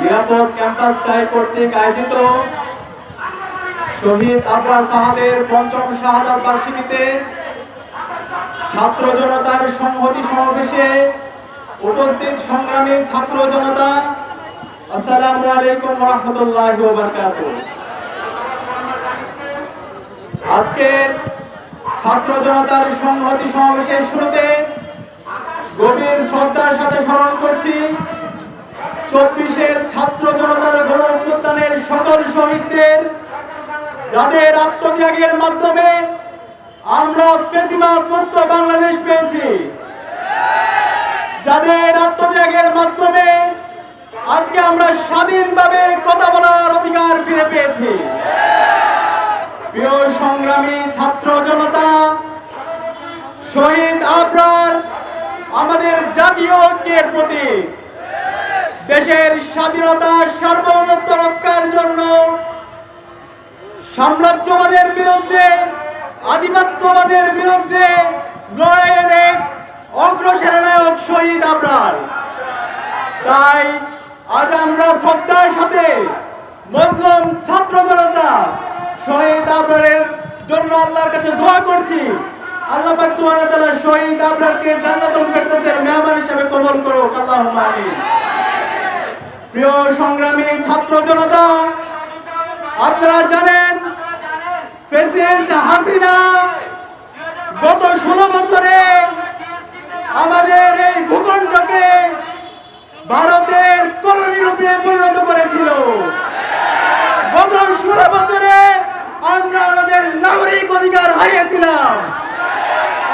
নিরাপদ ক্যাম্পাস চাই কর্তৃক আয়োজিত। শহীদ আবরার ফাহাদের পঞ্চম শাহাদাত বার্ষিকীতে ছাত্র জনতার সংহতি সমাবেশে উপস্থিত সংগ্রামী ছাত্র জনতা, আসসালামু আলাইকুম রহমতুল্লাহ বারকাতুহ। আজকের ছাত্র জনতার সংহতি সমাবেশের শুরুতে গভীর শ্রদ্ধার সাথে স্মরণ করছি। চব্বিশের ছাত্র জনতার গণ অভ্যুত্থানের সকল শহীদদের, যাদের আত্মত্যাগের মাধ্যমে আমরা ফেসিবাদ মুক্ত বাংলাদেশ পেয়েছি। যাদের আত্মত্যাগের মাধ্যমে আজকে আমরা স্বাধীনভাবে কথা বলার অধিকার ফিরে পেয়েছি। প্রিয় সংগ্রামী ছাত্র জনতা, শহীদ আবরার আমাদের জাতীয় ঐক্যের প্রতি দেশের স্বাধীনতা সার্বভৌমত্ব রক্ষার জন্য সাম্রাজ্যবাদের বিরুদ্ধে, আধিপত্যবাদের বিরুদ্ধে লড়াইয়ের এক শহীদ আবরার। তাই আজ আমরা শ্রদ্ধার সাথে মুসলিম ছাত্র জনতা শহীদ আবরারের জন্য আল্লাহর কাছে দোয়া করছি। আল্লাহ পাক শহীদ আবরারকে জান্নাতুল মেহমান হিসেবে কবুল করুক। আমিন। প্রিয় সংগ্রামী ছাত্র জনতা, আপনারা জানেন প্রেসিডেন্ট হাসিনা গত ষোলো বছরে আমাদের এই ভূখণ্ডকে ভারতের কলোনি রূপে পরিণত করেছিল। গত ষোলো বছরে আমরা আমাদের নাগরিক অধিকার হারিয়েছিলাম।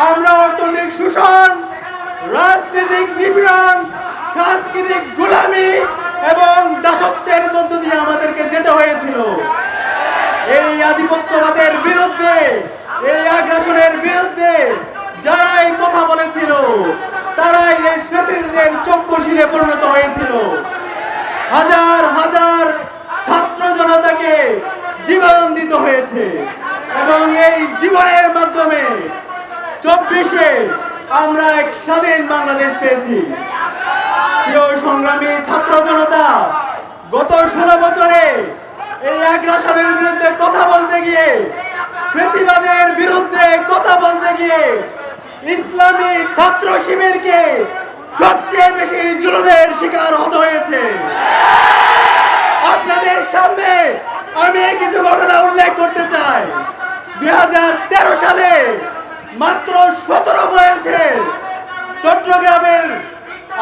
আমরা অর্থনৈতিক শোষণ, রাজনৈতিক নিপীড়ন, সাংস্কৃতিক গোলামি এবং দাসত্বের মধ্য দিয়ে আমাদেরকে যেতে হয়েছিল এই আধিপত্যবাদের বিরুদ্ধে এই আগ্রাসনের বিরুদ্ধে যারা এই কথা বলেছিল তারাই এই ফ্যাসিস্টদের চক্ষুশিলে পরিণত হয়েছিল হাজার হাজার ছাত্র জনতাকে জীবন দিতে হয়েছে এবং এই জীবনের মাধ্যমে চব্বিশে আমরা এক স্বাধীন বাংলাদেশ পেয়েছি। প্রিয় সংগ্রামী ছাত্র জনতা, গত ষোলো বছরে এই আগ্রাসনের বিরুদ্ধে কথা বলতে গিয়ে প্রতিবাদের বিরুদ্ধে কথা বলতে গিয়ে ইসলামী ছাত্র শিবিরকে সবচেয়ে বেশি জুলুমের শিকার হতে হয়েছে। আপনাদের সামনে আমি কিছু ঘটনা উল্লেখ করতে চাই। দুই হাজার তেরো সালে মাত্র সতেরো বয়সের চট্টগ্রামের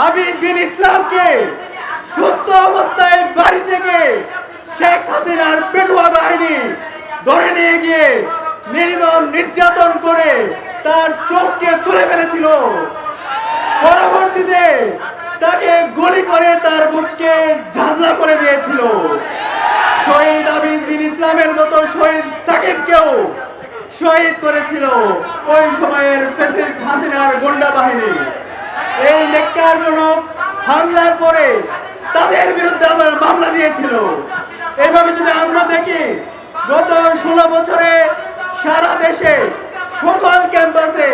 আবির বিন ইসলামকে সুস্থ অবস্থায় বাড়ি থেকে শেখ হাসিনার পেটুয়া বাহিনী ধরে নিয়ে গিয়ে নির্মম নির্যাতন করে তার চোখকে তুলে ফেলেছিল। পরবর্তীতে তাকে গুলি করে তার বুককে ঝাঁঝরা করে দিয়েছিল। শহীদ আবিদ বিন ইসলামের মতো শহীদ সাকিবকেও শহীদ করেছিল ওই সময়ের ফেসিস্ট হাসিনার গোন্ডা বাহিনী। এই নেককারজনক হামলার পরে তাদের বিরুদ্ধে আমার মামলা দিয়েছিল। এইভাবে যদি আমরা দেখি, গত ষোলো বছরে সারা দেশে সকল ক্যাম্পাসে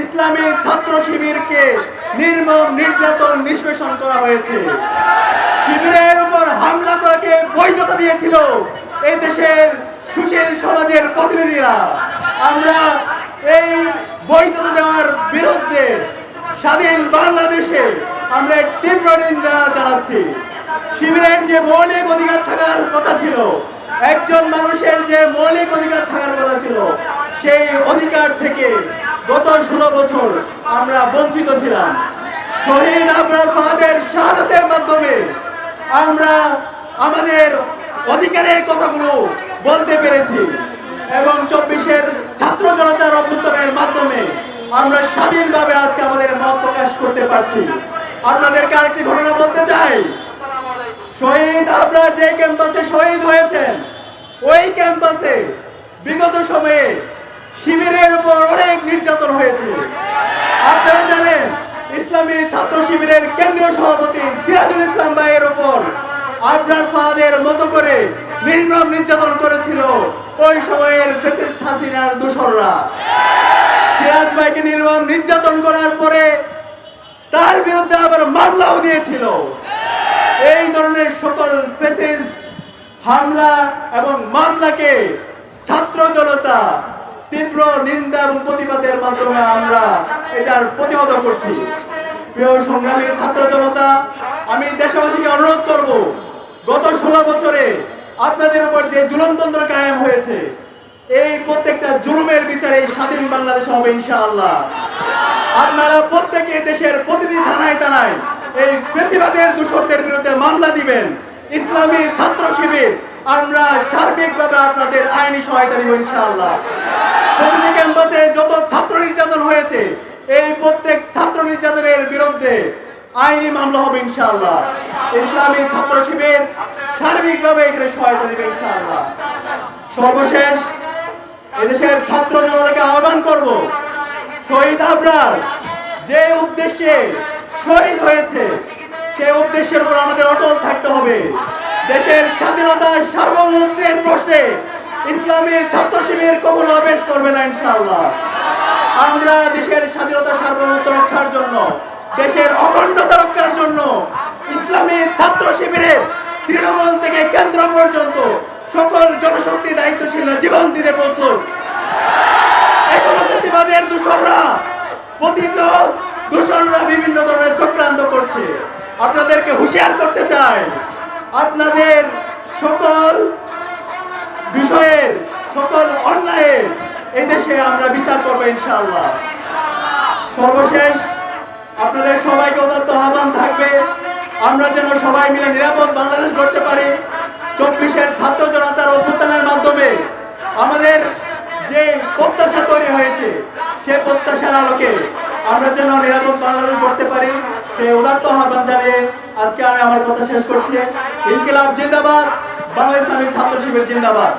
ইসলামী ছাত্র শিবিরকে নির্মম, নির্যাতন, নিষ্পেষণ করা হয়েছে। শিবিরের উপর হামলা করাকে বৈধতা দিয়েছিল এই দেশের সুশীল সমাজের প্রতিনিধিরা। আমরা এই বৈধতা দেওয়ার বিরুদ্ধে স্বাধীন বাংলাদেশে আমরা তীব্র নিন্দা জানাচ্ছি। শিবিরের যে মৌলিক অধিকার থাকার কথা ছিল, একজন মানুষের যে মৌলিক অধিকার থাকার কথা ছিল, সেই অধিকার থেকে গত ষোলো বছর আমরা বঞ্চিত ছিলাম। শহীদ আবরার ফাহাদের শাহাদাতের মাধ্যমে আমরা আমাদের অধিকারের কথাগুলো বলতে পেরেছি। এবং চব্বিশের ছাত্র জনতার অভ্যুত্থানের মাধ্যমে আমরা স্বাধীনভাবে আজকে আমাদের মত প্রকাশ করতে পারছি। আপনাদেরকে আরেকটি ঘটনা বলতে চাই। শহীদ, আপনারা যে ক্যাম্পাসে শহীদ হয়েছেন, ওই ক্যাম্পাসে বিগত সময়ে শিবিরের উপর অনেক নির্যাতন হয়েছে আপনারা জানেন, ইসলামী ছাত্র শিবিরের কেন্দ্রীয় সভাপতি সিরাজুল ইসলাম ভাইয়ের উপর আবরার ফাহাদের মতো করে নির্মম নির্যাতন করেছিল ওই সময়ের ফেসিস্ট হাসিনার দূষররা সিরাজ ভাইকে নির্মম নির্যাতন করার পরে তার বিরুদ্ধে আবার মামলাও দিয়েছিল। এই ধরনের সকল ফেসিস্ট হামলা এবং মামলাকে ছাত্র জনতা তীব্র নিন্দা এবং প্রতিবাদের মাধ্যমে আমরা এটার প্রতিহত করছি। প্রিয় সংগ্রামী ছাত্র জনতা, আমি দেশবাসীকে অনুরোধ করব, গত ষোলো বছরে আপনাদের উপর যে জুলমতন্ত্র কায়েম হয়েছে, এই প্রত্যেকটা জুলুমের বিচারে স্বাধীন বাংলাদেশ হবে ইনশাআল্লাহ। আপনারা প্রত্যেকে দেশের প্রতিটি থানায় থানায় এই ফেসিবাদের দূষকদের বিরুদ্ধে মামলা দিবেন। ইসলামী ছাত্র শিবির, আমরা সার্বিকভাবে আপনাদের আইনি সহায়তা দিব ইনশাআল্লাহ। প্রতিটি ক্যাম্পাসে যত ছাত্র নির্যাতন হয়েছে, এই প্রত্যেক ছাত্র নির্যাতনের বিরুদ্ধে আইনি মামলা হবে ইনশাআল্লাহ। ইসলামী ছাত্র শিবির সার্বিকভাবে এখানে সহায়তা দিবে ইনশাআল্লাহ। সর্বশেষ এদেশের ছাত্র জনতাকে আহ্বান করব, শহীদ আবরার যে উদ্দেশ্যে শহীদ হয়েছে সেই উদ্দেশ্যের উপর আমাদের অটল থাকতে হবে। দেশের স্বাধীনতা সার্বভৌমত্বের প্রশ্নে ইসলামী ছাত্র শিবির কখনো আবেশ করবে না ইনশাআল্লাহ। আমরা দেশের স্বাধীনতা সার্বভৌমত্ব রক্ষার জন্য, দেশের অখণ্ডতা রক্ষার জন্য ইসলামী ছাত্র শিবিরের তৃণমূল থেকে কেন্দ্র পর্যন্ত সকল জনশক্তি দায়িত্বশীল জীবন দিতে প্রস্তুত। দূষণরা, পতিত দূষণরা বিভিন্ন ধরনের চক্রান্ত করছে। আপনাদেরকে হুঁশিয়ার করতে চাই, আপনাদের সকল বিষয়ের, সকল অন্যায়ের এই দেশে আমরা বিচার করব ইনশাআল্লাহ। সর্বশেষ আপনাদের সবাইকে উদাত্ত আহ্বান থাকবে। আমরা যেন সবাই মিলে নিরাপদ বাংলাদেশ গড়তে পারি। চব্বিশের ছাত্র জনতার অভ্যুত্থানের মাধ্যমে আমাদের যে প্রত্যাশা তৈরি হয়েছে, সে প্রত্যাশার আলোকে আমরা যেন নিরাপদ বাংলাদেশ গড়তে পারি। সেই উদাত্ত আহ্বান জানিয়ে আজকে আমি আমার কথা শেষ করছি। ইনকিলাব জিন্দাবাদ বাংলা ইসলামী ছাত্র শিবির জিন্দাবাদ।